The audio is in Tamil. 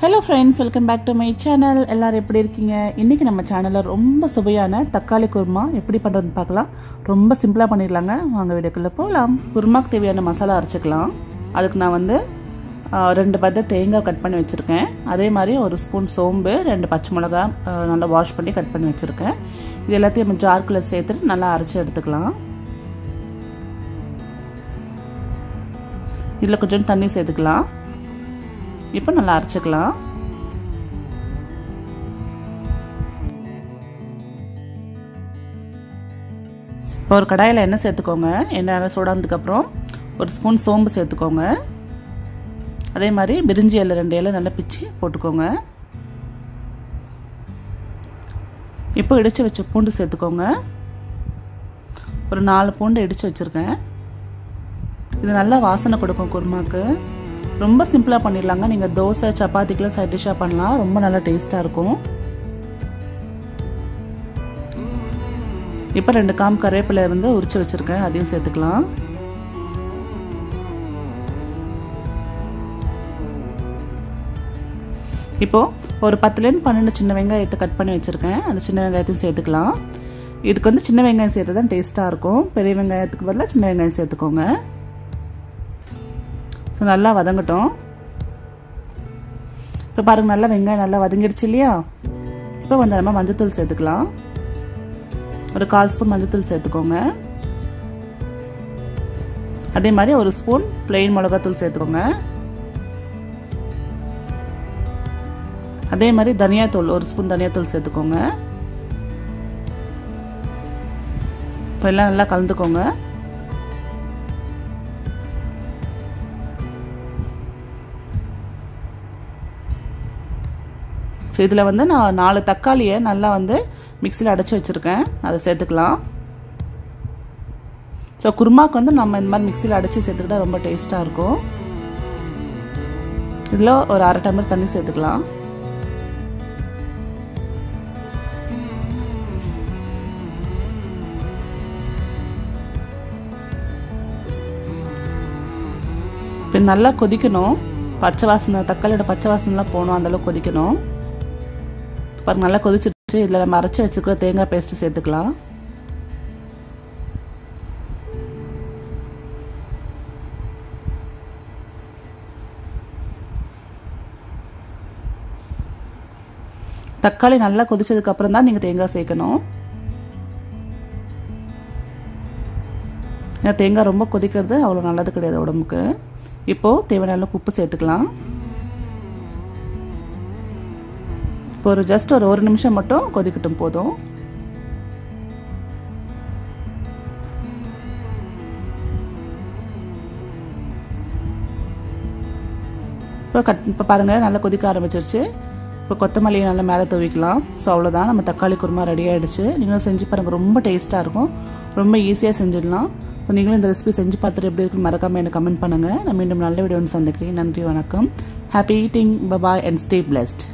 Hello friends welcome back to my channel எல்லோரும் எப்படி இருக்கீங்க? இன்றைக்கி நம்ம சேனலில் ரொம்ப சுவையான தக்காளி குருமா எப்படி பண்ணுறதுன்னு பார்க்கலாம். ரொம்ப சிம்பிளாக பண்ணிடலாங்க. வாங்க வீடியோக்குள்ளே போகலாம். குருமாக்கு தேவையான மசாலா அரைச்சிக்கலாம். அதுக்கு நான் வந்து ரெண்டு பத்த தேங்காய் கட் பண்ணி வச்சுருக்கேன். அதே மாதிரி ஒரு ஸ்பூன் சோம்பு ரெண்டு பச்சை மிளகா நல்லா வாஷ் பண்ணி கட் பண்ணி வச்சுருக்கேன். இது எல்லாத்தையும் நம்ம ஜார்க்குள்ளே சேர்த்துட்டு நல்லா அரைச்சி எடுத்துக்கலாம். இதில் கொஞ்சம் தண்ணி சேர்த்துக்கலாம். இப்போ நல்லா அரைச்சிக்கலாம். இப்போ ஒரு கடாயில் எண்ணெய் சேர்த்துக்கோங்க. எண்ணெய் நல்லா சூடானதுக்கப்புறம் ஒரு ஸ்பூன் சோம்பு சேர்த்துக்கோங்க. அதே மாதிரி பிரிஞ்சி இலை ரெண்டு இலை நல்லா பிச்சு போட்டுக்கோங்க. இப்போ இடித்து வச்ச பூண்டு சேர்த்துக்கோங்க. ஒரு நாலு பூண்டு இடித்து வச்சுருக்கேன். இது நல்லா வாசனை கொடுக்கும் குருமாவுக்கு ரொம்ப சிம்பிளாக பண்ணிடலாங்க. நீங்கள் தோசை சப்பாத்திக்கெலாம் சைட் டிஷ்ஷாக பண்ணலாம். ரொம்ப நல்லா டேஸ்ட்டாக இருக்கும். இப்போ ரெண்டு காம் கருவேப்பிலை வந்து உரிச்சு வச்சுருக்கேன். அதையும் சேர்த்துக்கலாம். இப்போது ஒரு பத்துலேருந்து பன்னெண்டு சின்ன வெங்காயத்தை கட் பண்ணி வச்சுருக்கேன். அந்த சின்ன வெங்காயத்தையும் சேர்த்துக்கலாம். இதுக்கு வந்து சின்ன வெங்காயம் சேர்த்து தான் டேஸ்ட்டாக இருக்கும். பெரிய வெங்காயத்துக்கு பதிலாக சின்ன வெங்காயம் சேர்த்துக்கோங்க. ஸோ நல்லா வதங்கட்டும். இப்போ பாருங்கள் நல்லா வெங்காயம் நல்லா வதங்கிடுச்சு இல்லையா? இப்போ வந்து நம்ம மஞ்சத்தூள் சேர்த்துக்கலாம். ஒரு கால் ஸ்பூன் மஞ்சத்தூள் சேர்த்துக்கோங்க. அதே மாதிரி ஒரு ஸ்பூன் பிளெயின் மிளகாத்தூள் சேர்த்துக்கோங்க. அதே மாதிரி தனியாத்தூள் ஒரு ஸ்பூன் தனியாத்தூள் சேர்த்துக்கோங்க. இப்போ எல்லாம் நல்லா கலந்துக்கோங்க. ஸோ இதில் வந்து நான் நாலு தக்காளியை நல்லா வந்து மிக்சியில் அடைச்சி வச்சுருக்கேன். அதை சேர்த்துக்கலாம். ஸோ குருமாவுக்கு வந்து நம்ம இந்த மாதிரி மிக்சியில் அடைச்சி சேர்த்துக்கிட்டா ரொம்ப டேஸ்ட்டாக இருக்கும். இதில் ஒரு அரை டம்ளர் தண்ணி சேர்த்துக்கலாம். இப்போ நல்லா கொதிக்கணும். பச்சை வாசனை தக்காளியோட பச்சை வாசனைலாம் போகணும் அந்தளவுக்கு கொதிக்கணும். பாருங்க நல்லா கொதிச்சிருச்சு. இதில் நம்ம அரைச்சி வச்சுருக்கிற தேங்காய் பேஸ்ட்டு சேர்த்துக்கலாம். தக்காளி நல்லா கொதிச்சதுக்கு அப்புறம் தான் நீங்கள் தேங்காய் சேர்க்கணும். ஏன்னா தேங்காய் ரொம்ப கொதிக்கிறது அவ்வளோ நல்லது கிடையாது உடம்புக்கு. இப்போது தேவையான அளவுக்கு உப்பு சேர்த்துக்கலாம். இப்போ ஒரு ஜஸ்ட் ஒரு ஒரு நிமிஷம் மட்டும் கொதிக்கட்டும் போதும். இப்போ கட் இப்போ பாருங்கள் நல்லா கொதிக்க ஆரம்பிச்சிருச்சு. இப்போ கொத்தமல்லியை நல்லா மேலே துவிக்கலாம். ஸோ அவ்வளோதான் நம்ம தக்காளி குருமா ரெடி ஆகிடுச்சு நீங்களும் செஞ்சு பாருங்கள் ரொம்ப டேஸ்ட்டாக இருக்கும். ரொம்ப ஈஸியாக செஞ்சிடலாம். ஸோ நீங்களும் இந்த ரெசிபி செஞ்சு பார்த்துட்டு எப்படி இருக்குன்னு மறக்காமல் எனக்கு கமெண்ட் பண்ணுங்கள் நான் மீண்டும் நல்ல வீடியோன்னு சந்திக்கிறேன். நன்றி வணக்கம். Happy eating bye bye and stay blessed